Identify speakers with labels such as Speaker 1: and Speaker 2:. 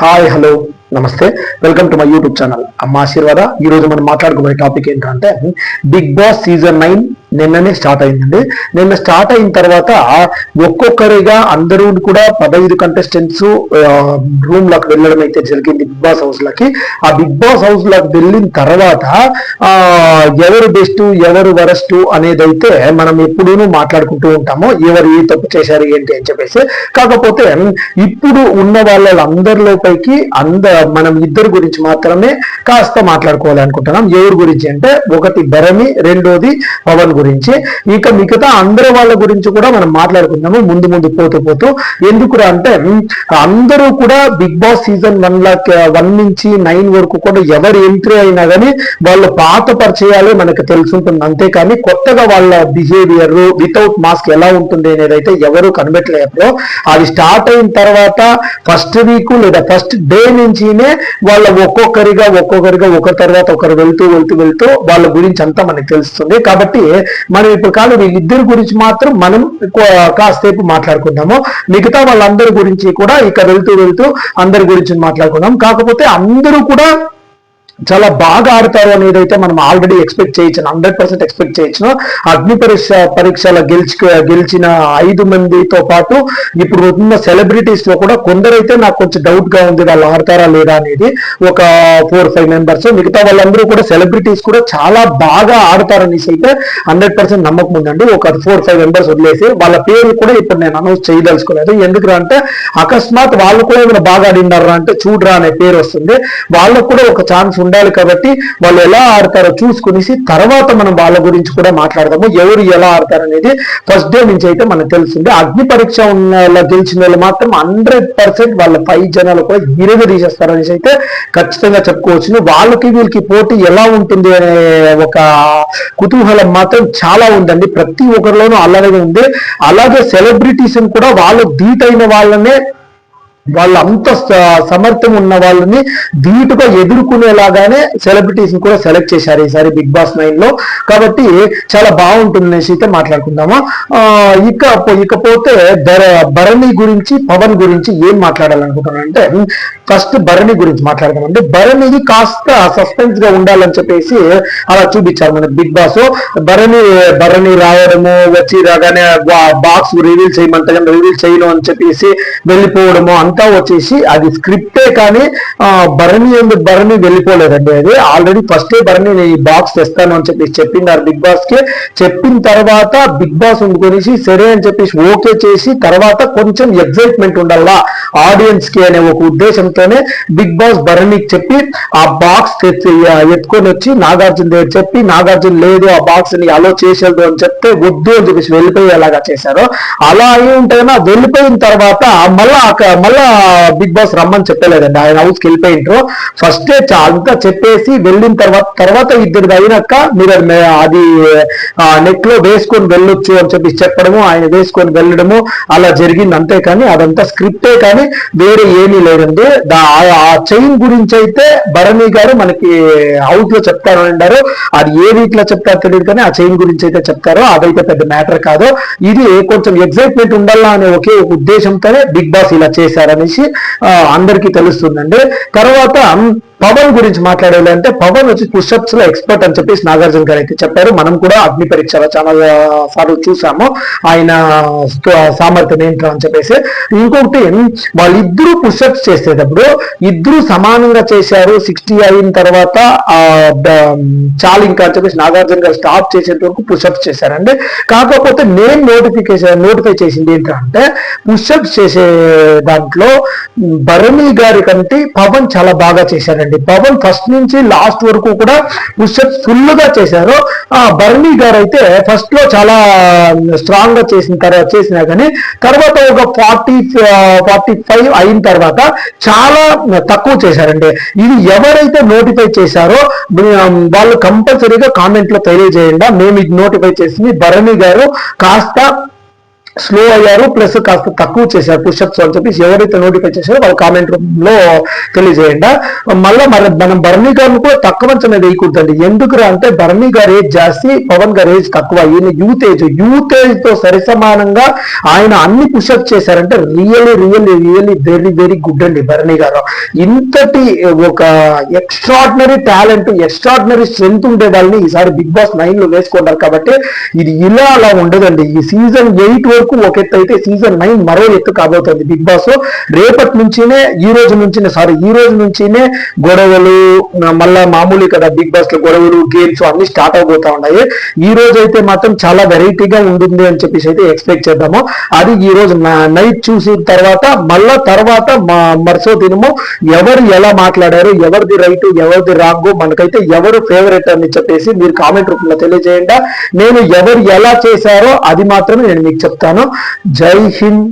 Speaker 1: Hi hello నమస్తే. Welcome to my YouTube channel అమ్మ ఆశీర్వాద. ఈ రోజు మనం మాట్లాడుకోబోయే టాపిక్ ఏంటంటే బిగ్ బాస్ సీజన్ నైన్ నిన్ననే స్టార్ట్ అయిందండి. నిన్న స్టార్ట్ అయిన తర్వాత ఒక్కొక్కరిగా అందరూ కూడా పదహైదు కంటెస్టెంట్స్ రూమ్లకు వెళ్ళడం అయితే జరిగింది బిగ్ బాస్ హౌస్ లకి. ఆ బిగ్ బాస్ హౌస్లకు వెళ్ళిన తర్వాత ఆ ఎవరు బెస్ట్ ఎవరు వరస్ట్ అనేది అయితే మనం ఎప్పుడూ మాట్లాడుకుంటూ ఉంటాము. ఎవరు ఏ తప్పు చేశారు ఏంటి అని చెప్పేసి. కాకపోతే ఇప్పుడు ఉన్న వాళ్ళందరిలో పైకి అంద మనం ఇద్దరు గురించి మాత్రమే కాస్త మాట్లాడుకోవాలనుకుంటున్నాం. ఎవరి గురించి అంటే ఒకటి భరణి రెండోది పవన్ గురించి. గురించి. ఇక మిగతా అందరి వాళ్ళ గురించి కూడా మనం మాట్లాడుకుందాము. ముందు ముందు పోతూ పోతూ. ఎందుకురా అంటే అందరూ కూడా బిగ్ బాస్ సీజన్ వన్ లా వన్ నుంచి నైన్ వరకు కూడా ఎవరు ఎంట్రీ అయినా కానీ వాళ్ళ పాత పరిచయాలే మనకు తెలుసుంటుంది. అంతేకాని కొత్తగా వాళ్ళ బిహేవియర్ వితౌట్ మాస్క్ ఎలా ఉంటుంది అనేది అయితే ఎవరు కనిపెట్టలేరు. అది స్టార్ట్ అయిన తర్వాత ఫస్ట్ వీక్ లేదా ఫస్ట్ డే నుంచినే వాళ్ళ ఒక్కొక్కరిగా ఒక్కొక్కరిగా ఒకరి తర్వాత ఒకరు వెళ్తూ వెళ్తూ వెళ్తూ వాళ్ళ గురించి అంతా మనకు తెలుస్తుంది. కాబట్టి మనం ఇప్పుడు కాదు వీళ్ళిద్దరి గురించి మాత్రం మనం కాసేపు మాట్లాడుకుందాము. మిగతా వాళ్ళందరి గురించి కూడా ఇక వెళ్తూ వెళ్తూ అందరి గురించి మాట్లాడుకుందాం. కాకపోతే అందరూ కూడా చాలా బాగా ఆడతారు అనేది అయితే మనం ఆల్రెడీ ఎక్స్పెక్ట్ చేయొచ్చు హండ్రెడ్ పర్సెంట్ ఎక్స్పెక్ట్ చేయొచ్చు. అగ్ని పరీక్ష పరీక్షల గెలిచి గెలిచిన ఐదు మందితో పాటు ఇప్పుడు ఉన్న సెలబ్రిటీస్లో కూడా కొందరైతే నాకు కొంచెం డౌట్గా ఉంది వాళ్ళు ఆడతారా లేదా అనేది ఒక ఫోర్ ఫైవ్ మెంబర్స్ మిగతా వాళ్ళందరూ కూడా సెలబ్రిటీస్ కూడా చాలా బాగా ఆడతారనేసి అయితే హండ్రెడ్ పర్సెంట్ నమ్మకం ఉందండి. ఒక ఫోర్ ఫైవ్ మెంబర్స్ వదిలేసి వాళ్ళ పేరు కూడా ఇప్పుడు నేను అనౌన్స్ చేయదలుచుకోలేదు. ఎందుకు అంటే అకస్మాత్ వాళ్ళు కూడా ఏమైనా బాగా ఆడినారా అంటే చూడరా అనే పేరు వస్తుంది. వాళ్ళకు కూడా ఒక ఛాన్స్ ఉండాలి కాబట్టి వాళ్ళు ఎలా ఆడతారో చూసుకునేసి తర్వాత మనం వాళ్ళ గురించి కూడా మాట్లాడదాము. ఎవరు ఎలా ఆడతారు అనేది ఫస్ట్ డే నుంచి అయితే మనకు తెలిసింది అగ్ని పరీక్ష ఉన్న వాళ్ళ గెలిచిన వాళ్ళు మాత్రం హండ్రెడ్ పర్సెంట్ వాళ్ళ పై జనాలు కూడా ఇరగ తీసేస్తారు అనేసి అయితే ఖచ్చితంగా చెప్పుకోవచ్చు వాళ్ళకి వీళ్ళకి పోటీ ఎలా ఉంటుంది అనే ఒక కుతూహలం మాత్రం చాలా ఉందండి. ప్రతి ఒక్కరిలోనూ అలాగే ఉంది. అలాగే సెలబ్రిటీస్ కూడా వాళ్ళు ధీటైన వాళ్ళనే వాళ్ళ అంత సమర్థం ఉన్న వాళ్ళని ధీటుగా ఎదుర్కొనేలాగానే సెలబ్రిటీస్ కూడా సెలెక్ట్ చేశారు ఈసారి బిగ్ బాస్ నైన్లో కాబట్టి చాలా బాగుంటుంది అనేసి అయితే మాట్లాడుకుందాము? ఆ, ఇక ఇకపోతే భరణి గురించి పవన్ గురించి ఏం మాట్లాడాలనుకుంటున్నాను అంటే ఫస్ట్ భరణి గురించి మాట్లాడదామండి భరణికి కాస్త సస్పెన్స్గా ఉండాలని చెప్పేసి అలా చూపించారు మన బిగ్ బాస్. భరణి భరణి రావడము వచ్చి రాగానే బాక్స్ రివీల్ చేయమంటే రివీల్ చేయను అని చెప్పేసి వెళ్ళిపోవడము అంతా వచ్చేసి అది స్క్రిప్టే కానీ భరణి ఎందుకు భరణి వెళ్ళిపోలేదండి అది. ఆల్రెడీ ఫస్టే భరణి నేను ఈ బాక్స్ తెస్తాను అని చెప్పేసి చెప్పినారు బిగ్ బాస్కి. చెప్పిన తర్వాత బిగ్ బాస్ ఉండుకొనేసి సరే అని చెప్పేసి ఓకే చేసి తర్వాత కొంచెం ఎగ్జైట్మెంట్ ఉండాలా ఆడియన్స్కి అనే ఒక ఉద్దేశంతోనే బిగ్ బాస్ భరణికి చెప్పి ఆ బాక్స్ ఎత్తుకొని వచ్చి నాగార్జున దగ్గర చెప్పి నాగార్జున లేదు ఆ బాక్స్ని అలో చేసేది అని చెప్తే వద్దు అని చెప్పేసి వెళ్ళిపోయేలాగా చేశారు. అలా అయి ఉంటేనా వెళ్ళిపోయిన తర్వాత మళ్ళా అక్క- మళ్ళా బిగ్ బాస్ రమ్మని చెప్పలేదండి. ఆయన హౌస్కి వెళ్ళిపోయింటారు ఫస్ట్ అంతా చెప్పేసి వెళ్ళిన తర్వాత తర్వాత ఇద్దరు అయినాక మీరు అది నెక్లో వేసుకొని వెళ్ళొచ్చు అని చెప్పి చెప్పడము ఆయన వేసుకొని వెళ్ళడము అలా జరిగింది అంతే కానీ అదంతా స్క్రిప్టే కానీ వేరే ఏమీ లేదండి. ఆ- చైన్ గురించి అయితే భరణి గారు మనకి హౌస్లో చెప్తారు అన్నారు. అది ఏ వీక్లో తెలియదు కానీ ఆ చైన్ గురించి అయితే చెప్తారో. అదైతే పెద్ద మ్యాటర్ కాదు. ఇది కొంచెం ఎగ్జైట్మెంట్ ఉండాలా అనే ఒకే ఉద్దేశంతోనే బిగ్ బాస్ ఇలా చేశారు. ఆ, అందరికీ తెలుస్తుందండి. తర్వాత పవన్ గురించి మాట్లాడాలి అంటే పవన్ వచ్చి పుషప్స్లో ఎక్స్పర్ట్ అని చెప్పేసి నాగార్జున గారు అయితే చెప్పారు. మనం కూడా అగ్ని పరీక్ష చాలా సార్లు చూసాము. ఆయన సామర్థ్యం ఏంటో అని చెప్పేసి. ఇంకొకటి వాళ్ళిద్దరూ పుషప్స్ చేసేటప్పుడు ఇద్దరు సమానంగా చేశారు. సిక్స్టీ అయిన తర్వాత ఆ చాలు ఇంకా అని చెప్పేసి నాగార్జున గారు స్టాప్ చేసేంత వరకు పుషప్స్ చేశారండి. కాకపోతే నేను నోటిఫికేషన్ నోటిఫై చేసింది ఏంటంటే పుషప్స్ చేసే దాంట్లో భరణి గారి కంటే పవన్ చాలా బాగా చేశారండి. పవన్ ఫస్ట్ నుంచి లాస్ట్ వరకు కూడా పుషప్స్ ఫుల్గా చేశారు. ఆ భరణి గారు అయితే ఫస్ట్లో చాలా స్ట్రాంగ్గా చేసిన తర్వాత చేసినా కానీ తర్వాత ఒక ఫార్టీ ఫార్టీ ఫైవ్ అయిన తర్వాత చాలా తక్కువ చేశారండి. ఇది ఎవరైతే నోటిఫై చేశారో వాళ్ళు కంపల్సరీగా కామెంట్లో తెలియజేయండి. మేము ఇది నోటిఫై చేసింది భరణి గారు. కాస్త స్లో అయ్యారు ప్లస్ కాస్త తక్కువ చేశారు పుషప్స్ అని చెప్పి ఎవరైతే నోటిఫై చేశారో వాళ్ళ కామెంట్లో తెలియజేయండి. మళ్ళీ మరి మనం బర్నీ గారిని కూడా తక్కువ అంచనా వేయకూడదండి. ఎందుకురా అంటే బర్నీ గారి ఏజ్ జాస్తి పవన్ గారి ఏజ్ తక్కువ. ఈయన యూత్ ఏజ్ యూత్ ఏజ్తో సరిసమానంగా ఆయన అన్ని పుషప్ చేశారంటే really really really very very good అండి బర్నీ గారు. ఇంతటి ఒక ఎక్స్ట్రాడినరీ టాలెంట్ ఎక్స్ట్రాడినరీ స్ట్రెంత్ ఉండే వాళ్ళని ఈసారి బిగ్ బాస్ నైన్లో వేసుకుంటారు కాబట్టి ఇది ఇలా అలా ఉండదండి. ఈ సీజన్ ఎయిట్ వరకు ఒక ఎత్తు అయితే సీజన్ నైన్ మరో ఎత్తు కాబోతుంది. బిగ్ బాస్ రేపటి నుంచినే ఈ రోజు నుంచినే సారీ ఈ రోజు నుంచినే గొడవలు మళ్ళా మామూలు కదా బిగ్ బాస్లో గొడవలు గేమ్స్ అన్ని స్టార్ట్ అవబోతా ఉన్నాయి. ఈ రోజు అయితే మాత్రం చాలా వెరైటీగా ఉంటుంది అని చెప్పేసి అయితే ఎక్స్పెక్ట్ చేద్దాము. అది ఈ రోజు నైట్ చూసిన తర్వాత మళ్ళా తర్వాత మా మరుసో దినము ఎవరు ఎలా మాట్లాడారు ఎవరిది రైట్ ఎవరిది రాంగ్ మనకైతే ఎవరు ఫేవరెట్ అని చెప్పేసి మీరు కామెంట్ రూపంలో తెలియజేయండి. నేను ఎవరు ఎలా చేశారో అది మాత్రమే నేను మీకు చెప్తాను. জানো? জয় হিন্দ।